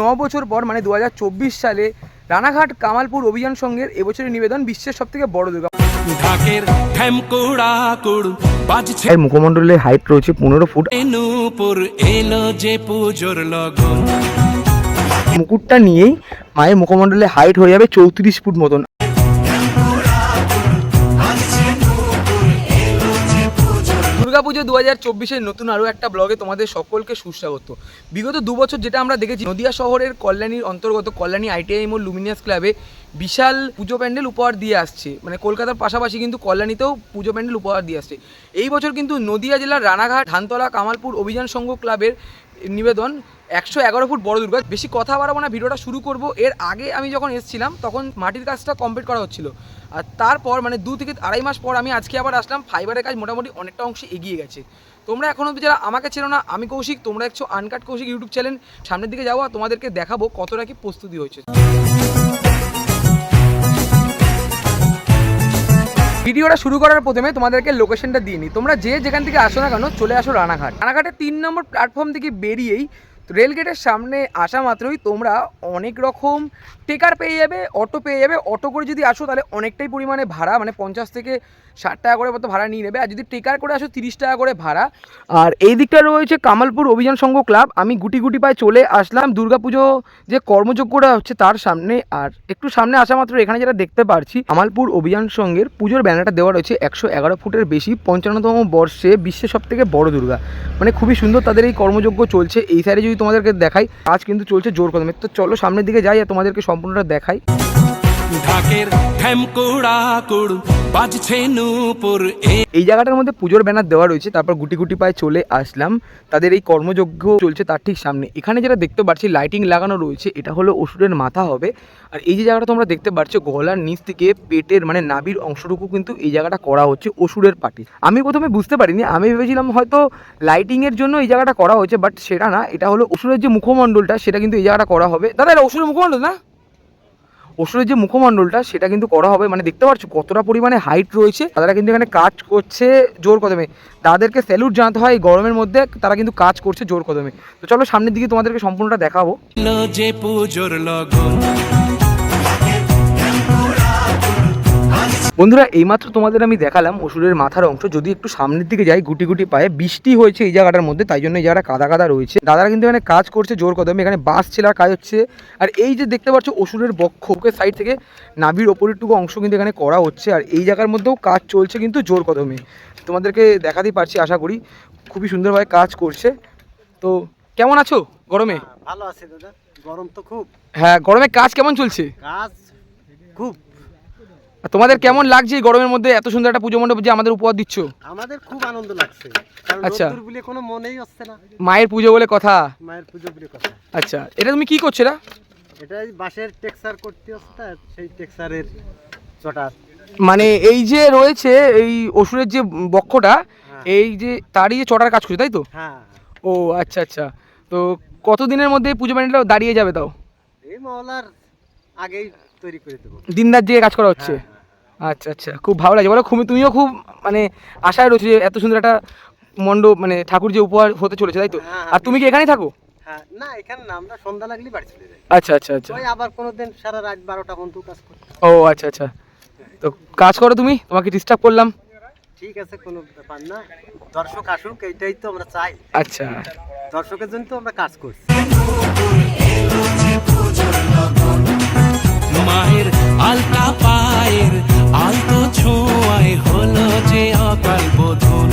ন বছর পর মানে দু হাজার চব্বিশ সালে রানাঘাট কামালপুর অভিযান সংঘের এবছরের নিবেদন বিশ্বের সব থেকে বড় দুর্গা ঢাকের বাজছে এর মুখমণ্ডলের হাইট রয়েছে পনেরো ফুট। নূপুর এলো যে পুজোর লগন। মুকুটটা নিয়েই মায়ের মুখমন্ডলের হাইট হয়ে যাবে চৌত্রিশ ফুট মতন। দুর্গাপুজো দু হাজার চব্বিশের নতুন আরও একটা ব্লগে তোমাদের সকলকে সুস্বাগত। বিগত দু বছর যেটা আমরা দেখেছি, নদিয়া শহরের কল্যাণীর অন্তর্গত কল্যাণী আইটিআই মোল লুমিনিয়াস ক্লাবে বিশাল পুজো প্যান্ডেল উপহার দিয়ে আসছে। মানে কলকাতার পাশাপাশি কিন্তু কল্যাণীতেও পুজো প্যান্ডেল উপহার দিয়ে আসছে। এই বছর কিন্তু নদিয়া জেলার রানাঘাট, ধানতলা, কামালপুর অভিযান সংঘ ক্লাবের নিবেদন একশো এগারো ফুট বড় দুর্গা। বেশি কথা বাড়াবো না, ভিডিওটা শুরু করব। এর আগে আমি যখন এসেছিলাম, তখন মাটির কাজটা কমপ্লিট করা হচ্ছিল। আর তারপর মানে দু থেকে আড়াই মাস পর আমি আজকে আবার আসলাম ফাইবারের কাজ মোটামুটি অনেকটা অংশে এগিয়ে গেছে। তোমরা এখনও যারা আমাকে চেনো না, আমি কৌশিক, তোমরা একশো আনকাট কৌশিক ইউটিউব চ্যানেল সামনের দিকে যাব তোমাদেরকে দেখাবো কতটা কি প্রস্তুতি হয়েছে। ভিডিওটা শুরু করার প্রথমে তোমাদেরকে লোকেশনটা দিয়ে নিই। তোমরা যে যেখান থেকে আসো না কেন, চলে আসো রানাঘাট। রানাঘাটের তিন নম্বর প্ল্যাটফর্ম থেকে বেরিয়েই রেল গেটের সামনে আসা মাত্রই তোমরা অনেক রকম টেকার পেয়ে যাবে, অটো পেয়ে যাবে, অটো করে যদি আসো তাহলে অনেকটাই পরিমাণে ভাড়া মানে পঞ্চাশ থেকে ষাট টাকা করে মতো ভাড়া নিয়ে নেবে, আর যদি টেকার করে আসো তিরিশ টাকা করে ভাড়া। আর এই দিকটা রয়েছে কামালপুর অভিযান সংঘ ক্লাব। আমি গুটি গুটি পায়ে চলে আসলাম। দুর্গাপুজো যে কর্মযজ্ঞটা হচ্ছে তার সামনে, আর একটু সামনে আসা মাত্র এখানে যেটা দেখতে পারছি, কামালপুর অভিযান সংঘের পুজোর ব্যানারটা দেওয়া রয়েছে একশো এগারো ফুটের বেশি, পঞ্চান্নতম বর্ষে বিশ্বের সব থেকে বড় দুর্গা। মানে খুবই সুন্দর তাদের এই কর্মযজ্ঞ চলছে। এই সাইডে যদি তোমাদেরকে দেখাই, আজ কিন্তু চলছে জোর কদমে। তো চলো সামনের দিকে যাই আর তোমাদেরকে সম্পূর্ণটা দেখাই। ঢাকের এই জায়গাটার মধ্যে পুজোর ব্যানার দেওয়া রয়েছে, তারপর গুটি গুটি পায়ে চলে আসলাম। তাদের এই কর্মযজ্ঞ চলছে তার ঠিক সামনে। এখানে যেটা দেখতে পাচ্ছি লাইটিং লাগানো রয়েছে, এটা হলো অসুরের মাথা হবে। আর এই যে জায়গাটা তোমরা দেখতে পাচ্ছ, গলার নিচ থেকে পেটের মানে নাবির অংশটুকু কিন্তু এই জায়গাটা করা হচ্ছে অসুরের পাটি। আমি প্রথমে বুঝতে পারিনি, আমি ভেবেছিলাম হয়তো লাইটিংয়ের জন্য এই জায়গাটা করা হয়েছে বাট সেটা না, এটা হলো অসুরের যে মুখমণ্ডলটা, সেটা কিন্তু এই জায়গাটা করা হবে। দাদা, এটা অসুরের মুখমণ্ডল না? অসুরের যে মুখমণ্ডলটা, সেটা কিন্তু করা হবে। মানে দেখতে পাচ্ছ কতটা পরিমাণে হাইট রয়েছে। তারা কিন্তু এখানে কাজ করছে জোর কদমে। তাদেরকে স্যালুট জানাতে হয় গরমের মধ্যে। তারা কিন্তু কাজ করছে জোর কদমে। তো চলো সামনের দিকে তোমাদেরকে সম্পূর্ণটা দেখাবো। বন্ধুরা এইমাত্র তোমাদের আমি দেখালাম অসুরের মাথার অংশ। যদি একটু সামনের দিকে যাই গুটি গুটি পায়ে বৃষ্টি হয়েছে এই জায়গাটার মধ্যে তাই জন্য এই জায়গাটা কাদা কাদা রয়েছে। দাদারা কিন্তু এখানে কাজ করছে জোর কদমে এখানে বাস ছেলার কাজ হচ্ছে। আর এই যে দেখতে পাচ্ছ অসুরের বক্ষকে সাইড থেকে নাভির ওপরেরটুকু অংশ কিন্তু এখানে করা হচ্ছে। আর এই জায়গার মধ্যেও কাজ চলছে কিন্তু জোর কদমে। তোমাদেরকে দেখাতেই পারছি আশা করি খুবই সুন্দরভাবে কাজ করছে। তো কেমন আছো গরমে? ভালো আছে দাদা। গরম তো খুব। হ্যাঁ গরমে কাজ কেমন চলছে? কাজ খুব। তোমাদের কেমন লাগছে এই গরমের মধ্যে? এত সুন্দর একটা পুজো মণ্ডপ যে আমাদের উপহার দিচ্ছ। আমাদের খুব আনন্দ লাগছে। আচ্ছা। বলে কোনো মনেই হচ্ছে না। মায়ের পুজো বলে কথা? মায়ের পুজো বলে কথা। আচ্ছা এটা তুমি কি করছ এটা? এটা বাঁশের টেক্সার করতে হচ্ছে সেই টেক্সারের চটার মানে এই যে রয়েছে এই অসুরের যে বক্ষটা হ্যাঁ। এই যে তারই চটার কাজ করছে তাই তো? হ্যাঁ। ও আচ্ছা আচ্ছা। তো কতদিনের মধ্যে পুজো প্যান্ডেলটা দাঁড়িয়ে যাবে তাও? এই মহলার আগেই তৈরি করে দেবো। দিন রাত যে কাজ করা হচ্ছে। হ্যাঁ, আচ্ছা আচ্ছা। খুব ভালো লাগছে। বলো খুব তুমিও খুব মানে আশায় রয়েছে যে এত সুন্দর একটা মণ্ডপ মানে ঠাকুর যে উপহার হতে চলেছে তাই তো? হ্যাঁ, হ্যাঁ। আর তুমি কি এখানেই থাকো? হ্যাঁ না এখানে না আমরা সন্ধ্যা লাগলেই বাড়ি চলে যাই। আচ্ছা আচ্ছা আচ্ছা। ওই আবার কোনো দিন সারা রাত বারোটা পর্যন্ত কাজ করি ও আচ্ছা আচ্ছা। তো কাজ করো তুমি তোমাকে ডিস্টার্ব করলাম। ঠিক আছে কোনো ব্যাপার না। দর্শক আসুক এইটাই তো আমরা চাই। আচ্ছা। দর্শকের জন্য তো আমরা কাজ করছি। মায়ের আলতা পায়ের আলতো ছোঁয়ায় হলো যে অকাল বোধন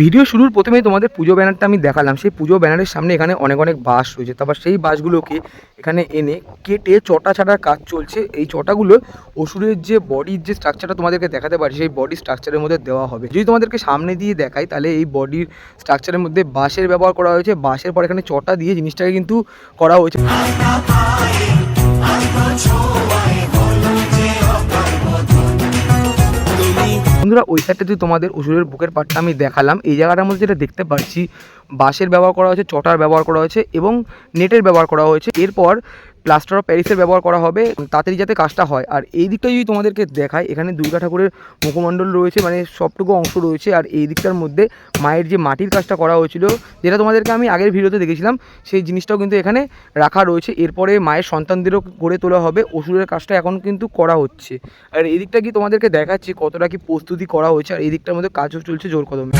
ভিডিও শুরুর প্রথমেই তোমাদের পুজো ব্যানারটা আমি দেখালাম। সেই পুজো ব্যানারের সামনে এখানে অনেক অনেক বাস রয়েছে তারপর সেই বাসগুলোকে এখানে এনে কেটে চটা ছাড়ার কাজ চলছে। এই চটাগুলো অসুরের যে বডির যে স্ট্রাকচারটা তোমাদেরকে দেখাতে পারি সেই বডি স্ট্রাকচারের মধ্যে দেওয়া হবে। যদি তোমাদেরকে সামনে দিয়ে দেখাই তাহলে এই বডির স্ট্রাকচারের মধ্যে বাঁশের ব্যবহার করা হয়েছে। বাঁশের পর এখানে চটা দিয়ে জিনিসটাকে কিন্তু করা হয়েছে। বন্ধুরা, ওই সাইডটা যদি তোমাদের ওষুধের বুকের পাটটা আমি দেখালাম, এই জায়গাটার মধ্যে যেটা দেখতে পাচ্ছি, বাঁশের ব্যবহার করা হয়েছে, চটার ব্যবহার করা হয়েছে এবং নেটের ব্যবহার করা হয়েছে। এরপর প্লাস্টার অফ প্যারিসের ব্যবহার করা হবে তাড়াতাড়ি যাতে কাজটা হয়। আর এই দিকটা যদি তোমাদেরকে দেখায় এখানে দুর্গা ঠাকুরের মুখমণ্ডল রয়েছে মানে সবটুকু অংশ রয়েছে, আর এই দিকটার মধ্যে মায়ের যে মাটির কাজটা করা হয়েছিল, যেটা তোমাদেরকে আমি আগের ভিডিওতে দেখেছিলাম, সেই জিনিসটাও কিন্তু এখানে রাখা রয়েছে। এরপরে মায়ের সন্তানদেরও গড়ে তোলা হবে অসুরের কাজটা এখন কিন্তু করা হচ্ছে। আর এই দিকটা কি তোমাদেরকে দেখাচ্ছি, কতটা কি প্রস্তুতি করা হয়েছে, আর এই দিকটার মধ্যে কাজও চলছে জোর কদমে।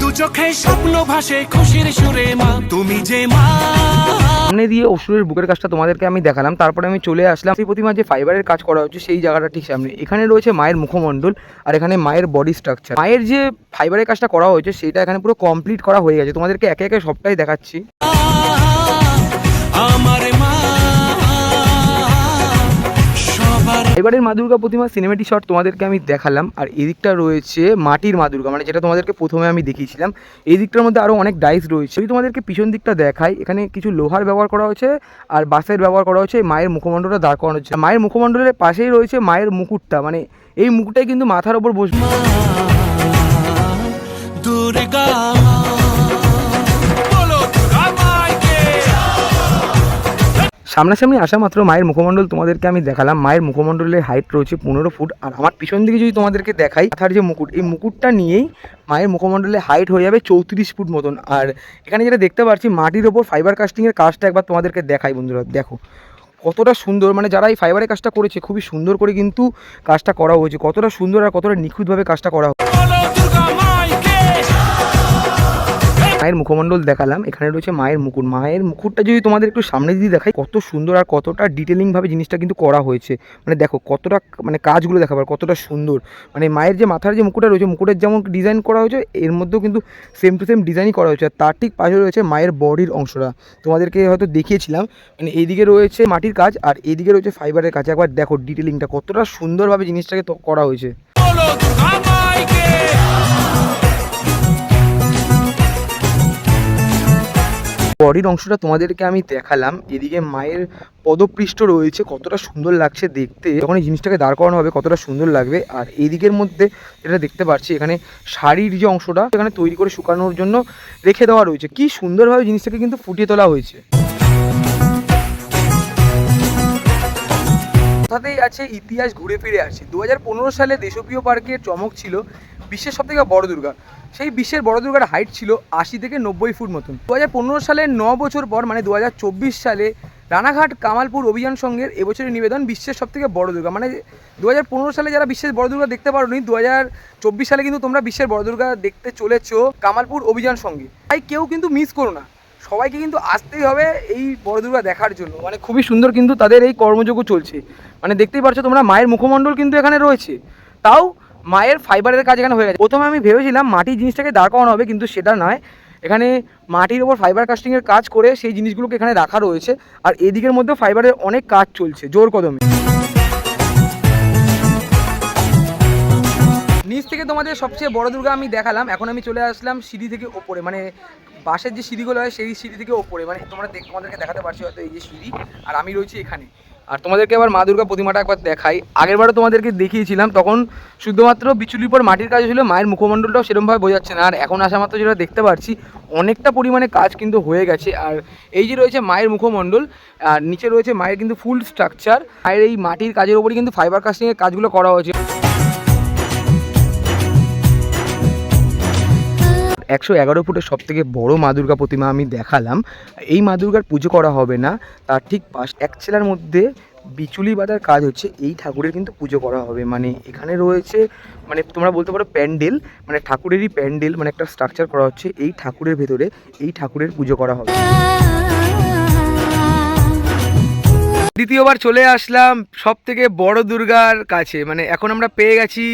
দু চোখে স্বপ্ন ভাসে, খুশির সুরে মা, তুমি যে সামনে দিয়ে অসুরের বুকের কাজটা তোমাদেরকে আমি দেখালাম তারপরে আমি চলে আসলাম। সেই প্রতিমা যে ফাইবারের কাজ করা হচ্ছে সেই জায়গাটা ঠিক সামনে। এখানে রয়েছে মায়ের মুখমণ্ডল আর এখানে মায়ের বডি স্ট্রাকচার মায়ের যে ফাইবারের কাজটা করা হয়েছে সেটা এখানে পুরো কমপ্লিট করা হয়ে গেছে। তোমাদেরকে একে একে সবটাই দেখাচ্ছি। আমার এবারের মা দুর্গা প্রতিমা সিনেমেটিক শট তোমাদেরকে আমি দেখালাম, আর এদিকটা রয়েছে মাটির মা দুর্গা মানে যেটা তোমাদেরকে প্রথমে আমি দেখিয়েছিলাম। এই দিকটার মধ্যে আরও অনেক ডাইস রয়েছে। যদি তোমাদেরকে পিছন দিকটা দেখাই। এখানে কিছু লোহার ব্যবহার করা হয়েছে, আর বাঁশের ব্যবহার করা হয়েছে, মায়ের মুখমণ্ডলটা দাঁড় করানো হচ্ছে মায়ের মুখমণ্ডলের পাশেই রয়েছে মায়ের মুকুটটা মানে এই মুকুটটাই কিন্তু মাথার ওপর বসবে। দুর্গা। সামনাসামনি আসা মাত্র মায়ের মুখমণ্ডল তোমাদেরকে আমি দেখালাম। মায়ের মুখমণ্ডলের হাইট রয়েছে পনেরো ফুট। আর আমার পিছন দিকে যদি তোমাদেরকে দেখাই, মাথার যে মুকুট, এই মুকুটটা নিয়েই মায়ের মুখমণ্ডলের হাইট হয়ে যাবে চৌত্রিশ ফুট মতন। আর এখানে যেটা দেখতে পাচ্ছি, মাটির ওপর ফাইবার কাস্টিংয়ের কাজটা একবার তোমাদেরকে দেখাই বন্ধুরা, দেখো। কতটা সুন্দর মানে যারা এই ফাইবারের কাজটা করেছে, খুবই সুন্দর করে কিন্তু কাজটা করা হয়েছে। কতটা সুন্দর আর কতটা নিখুঁতভাবে কাজটা করা হয়েছে। মায়ের মুখমণ্ডল দেখালাম, এখানে রয়েছে মায়ের মুকুট। মায়ের মুকুটটা যদি তোমাদের একটু সামনে দিয়ে দেখাই, কত সুন্দর আর কতটা ডিটেলিংভাবে জিনিসটা কিন্তু করা হয়েছে। মানে দেখো, কতটা মানে কাজগুলো দেখাবার কতটা সুন্দর। মানে মায়ের যে মাথার যে মুকুটটা রয়েছে, মুকুটের যেমন ডিজাইন করা হয়েছে, এর মধ্যেও কিন্তু সেম টু সেম ডিজাইনই করা হয়েছে। আর তার ঠিক পাশে রয়েছে মায়ের বডির অংশটা। তোমাদেরকে হয়তো দেখিয়েছিলাম মানে এইদিকে রয়েছে মাটির কাজ, আর এইদিকে রয়েছে ফাইবারের কাজ। একবার দেখো ডিটেলিংটা কতটা সুন্দরভাবে জিনিসটাকে করা হয়েছে। বডির অংশটা তোমাদেরকে আমি দেখালাম। এদিকে মায়ের পদপৃষ্ঠ রয়েছে, কতটা সুন্দর লাগছে দেখতে। যখন এই জিনিসটাকে দাঁড় করানো হবে, কতটা সুন্দর লাগবে। আর এদিকের মধ্যে যেটা দেখতে পাচ্ছি, এখানে শাড়ির যে অংশটা, এখানে তৈরি করে শুকানোর জন্য রেখে দেওয়া রয়েছে। কি সুন্দরভাবে জিনিসটাকে কিন্তু ফুটিয়ে তোলা হয়েছে। কথাতেই আছে ইতিহাস ঘুরে ফিরে আসে। দু সালে দেশপ্রিয় পার্কের চমক ছিল বিশ্বের সব থেকে বড় দুর্গা। সেই বিশ্বের বড় দুর্গার হাইট ছিল আশি থেকে নব্বই ফুট মতন। দু হাজার পনেরো সালের ন বছর পর মানে দু হাজার চব্বিশ সালে রানাঘাট কামালপুর অভিযান সংঘের এবছরের নিবেদন বিশ্বের সব থেকে বড় দুর্গা। মানে দু হাজার পনেরো সালে যারা বিশ্বের বড় দুর্গা দেখতে পারোনি, দু হাজার চব্বিশ সালে কিন্তু তোমরা বিশ্বের বড় দুর্গা দেখতে চলেছো কামালপুর অভিযান সঙ্গে তাই কেউ কিন্তু মিস করো না। সবাইকে কিন্তু আসতেই হবে এই বড় দুর্গা দেখার জন্য। মানে খুবই সুন্দর কিন্তু তাদের এই কর্মযোগ্য চলছে। মানে দেখতেই পারছ তোমরা মায়ের মুখমণ্ডল কিন্তু এখানে রয়েছে। তাও মায়ের ফাইবারের কাজ এখানে হয়ে গেছে। প্রথমে আমি ভেবেছিলাম মাটির জিনিসটাকে দাঁড় করানো হবে, কিন্তু সেটা নয়। এখানে মাটির ওপর ফাইবার কাস্টিংয়ের কাজ করে সেই জিনিসগুলোকে এখানে রাখা রয়েছে। আর এদিকের মধ্যে ফাইবারের অনেক কাজ চলছে, জোর কদমে। নিচ থেকে তোমাদের সবচেয়ে বড় দুর্গা আমি দেখালাম। এখন আমি চলে আসলাম সিঁড়ি থেকে ওপরে। মানে বাসের যে সিঁড়িগুলো হয়, সেই সিঁড়ি থেকে ওপরে। মানে তোমরা দেখ তোমাদেরকে দেখাতে পারছি হয়তো এই যে সিঁড়ি। আর আমি রয়েছি এখানে। আর তোমাদেরকে আবার মা দুর্গা প্রতিমাটা একবার দেখাই। আগেরবারও তোমাদেরকে দেখিয়েছিলাম, তখন শুধুমাত্র বিচুলির পর মাটির কাজ ছিল মায়ের মুখমণ্ডলটাও সেরকমভাবে বোঝাচ্ছে না। আর এখন আসা মাত্র যেটা দেখতে পাচ্ছি, অনেকটা পরিমাণে কাজ কিন্তু হয়ে গেছে। আর এই যে রয়েছে মায়ের মুখমণ্ডল, আর নিচে রয়েছে মায়ের কিন্তু ফুল স্ট্রাকচার মায়ের এই মাটির কাজের ওপরই কিন্তু ফাইবার কাস্টিংয়ের কাজগুলো করা হয়েছে। একশো এগারো ফুটের সব থেকে বড়ো মা দুর্গা প্রতিমা আমি দেখালাম। এই মা দুর্গার পুজো করা হবে না, তার ঠিক পাশ, এক ছেলার মধ্যে বিচুলি বাঁধার কাজ হচ্ছে, এই ঠাকুরের কিন্তু পুজো করা হবে। মানে এখানে রয়েছে মানে তোমরা বলতে পারো প্যান্ডেল মানে ঠাকুরেরই প্যান্ডেল মানে একটা স্ট্রাকচার করা হচ্ছে এই ঠাকুরের ভেতরে, এই ঠাকুরের পুজো করা হবে। দ্বিতীয়বার চলে আসলাম সব থেকে বড় দুর্গার কাছে মানে এখন আমরা পেয়ে গেছি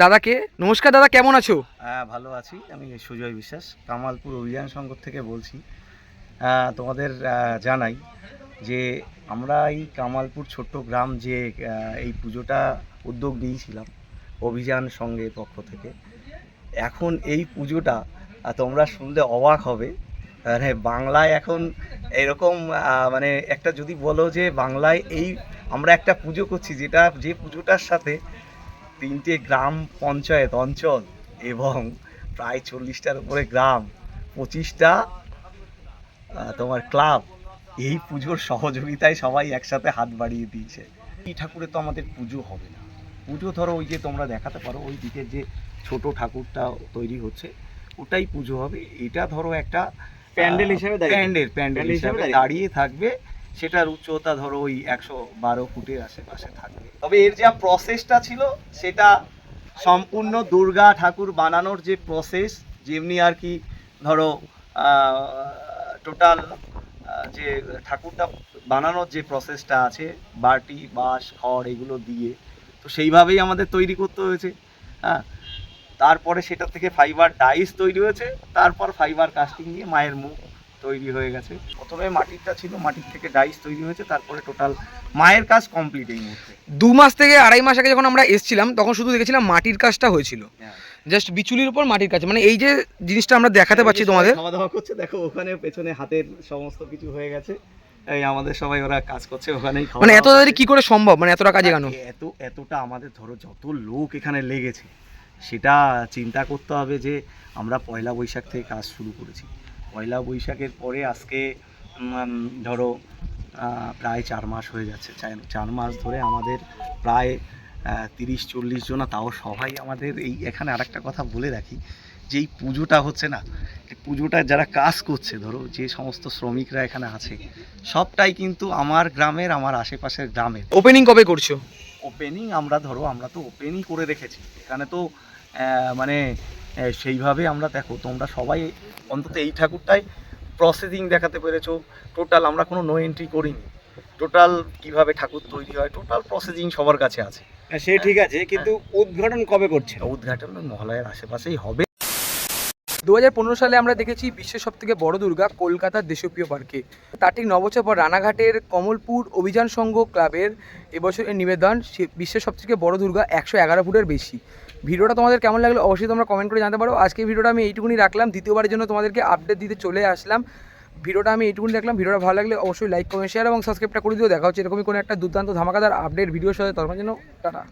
দাদাকে, নমস্কার দাদা, কেমন আছো? হ্যাঁ ভালো আছি। আমি সুজয় বিশ্বাস, কামালপুর অভিযান সংঘ থেকে বলছি। তোমাদের জানাই যে আমরা এই কামালপুর ছোট্ট গ্রাম যে এই পুজোটা উদ্যোগ নিয়েছিলাম অভিযান সঙ্গের পক্ষ থেকে, এখন এই পুজোটা তোমরা শুনলে অবাক হবে। মানে বাংলায় এখন এরকম মানে একটা যদি বলো যে বাংলায় এই, আমরা একটা পুজো করছি যেটা, যে পুজোটার সাথে তিনটে গ্রাম পঞ্চায়েত অঞ্চল এবং প্রায় চল্লিশটার উপরে গ্রাম পঁচিশটা তোমার ক্লাব। এই পুজোর সহযোগিতায় সবাই একসাথে হাত বাড়িয়ে দিয়েছে। এই ঠাকুরে তো আমাদের পুজো হবে না। পুজো ধরো ওই যে তোমরা দেখাতে পারো ওই দিকের যে ছোট ঠাকুরটা তৈরি হচ্ছে ওটাই পুজো হবে। এটা ধরো একটা প্যান্ডেল হিসেবে প্যান্ডেল প্যান্ডেল হিসেবে দাঁড়িয়ে থাকবে। সেটার উচ্চতা ধরো ওই একশো বারো ফুটের আশেপাশে থাকবে। তবে এর যা প্রসেসটা ছিল, সেটা সম্পূর্ণ দুর্গা ঠাকুর বানানোর যে প্রসেস যেমনি আর কি ধরো টোটাল যে ঠাকুরটা বানানোর যে প্রসেসটা আছে, বাটি, বাঁশ, খড় এগুলো দিয়ে, তো সেইভাবেই আমাদের তৈরি করতে হয়েছে। হ্যাঁ তারপরে সেটা থেকে ফাইবার ডাইস তৈরি হয়েছে, তারপর ফাইবার কাস্টিং দিয়ে মায়ের মুখ তৈরি হয়ে গেছে। প্রথমে মাটিরটা ছিল মাটির থেকে ডাইস তৈরি হয়েছে তারপরে টোটাল মায়ের কাজ কমপ্লিট এই মুহূর্তে। দু মাস থেকে আড়াই মাস আগে যখন আমরা এসেছিলাম তখন শুধু দেখেছিলাম মাটির কাজটা হয়েছিল। জাস্ট বিচুলির উপর মাটির কাজ। মানে এই যে জিনিসটা আমরা দেখাতে পাচ্ছি তোমাদের। খাওয়া দাওয়া করছে দেখো ওখানে পেছনে হাতের সমস্ত কিছু হয়ে গেছে। এই আমাদের সবাই ওরা কাজ করছে ওখানেই মানে এত তাড়াতাড়ি কি করে সম্ভব? মানে এতটা কাজে কেন? এত এতটা আমাদের ধরো যত লোক এখানে লেগেছে সেটা চিন্তা করতে হবে যে আমরা পয়লা বৈশাখ থেকে কাজ শুরু করেছি। পয়লা বৈশাখের পরে আজকে ধরো প্রায় চার মাস হয়ে যাচ্ছে। চার- মাস ধরে আমাদের প্রায় তিরিশ চল্লিশ জনা তাও সবাই আমাদের এই এখানে আরেকটা কথা বলে রাখি যে এই পুজোটা হচ্ছে না পুজোটা যারা কাজ করছে ধরো যে সমস্ত শ্রমিকরা এখানে আছে সবটাই কিন্তু আমার গ্রামের আমার আশেপাশের গ্রামের। ওপেনিং কবে করছ? ওপেনিং আমরা ধরো আমরা তো ওপেনই করে রেখেছি। এখানে তো মানে সেইভাবে আমরা দেখো তোমরা সবাই অন্তত এই ঠাকুরটাই প্রসেসিং দেখাতে পেরেছ। টোটাল আমরা কোনো নো এন্ট্রি করিনি। টোটাল কীভাবে ঠাকুর তৈরি হয় টোটাল প্রসেসিং সবার কাছে আছে। সে ঠিক আছে কিন্তু উদ্ঘাটন কবে করছে উদ্ঘাটন ওই মহালয়ের আশেপাশেই হবে। দু হাজার পনেরো সালে আমরা দেখেছি বিশ্বের সব থেকে বড় দুর্গা কলকাতার দেশপ্রিয় পার্কে। তার ঠিক ন বছর পর রানাঘাটের কমলপুর অভিযান সংঘ ক্লাবের এবছরের নিবেদন বিশ্বের সব থেকে বড় দুর্গা একশো এগারো ফুটের বেশি। ভিডিওটা তোমাদের কেমন লাগল অবশ্যই তোমরা কমেন্ট করে জানতে পারো। আজকে ভিডিওটা আমি এইটুকুনি রাখলাম। দ্বিতীয়বারের জন্য তোমাদেরকে আপডেট দিতে চলে আসলাম। ভিডিওটা আমি এইটুকুনি রাখলাম। ভিডিওটা ভালো লাগলে অবশ্যই লাইক কমেন্ট শেয়ার এবং সাবস্ক্রাইবটা করে দিও। দেখা হচ্ছে এরকমই কোনো একটা দুর্দান্ত ধামাকাদার আপডেট ভিডিওর সাথে। তখন জন্য টাটা।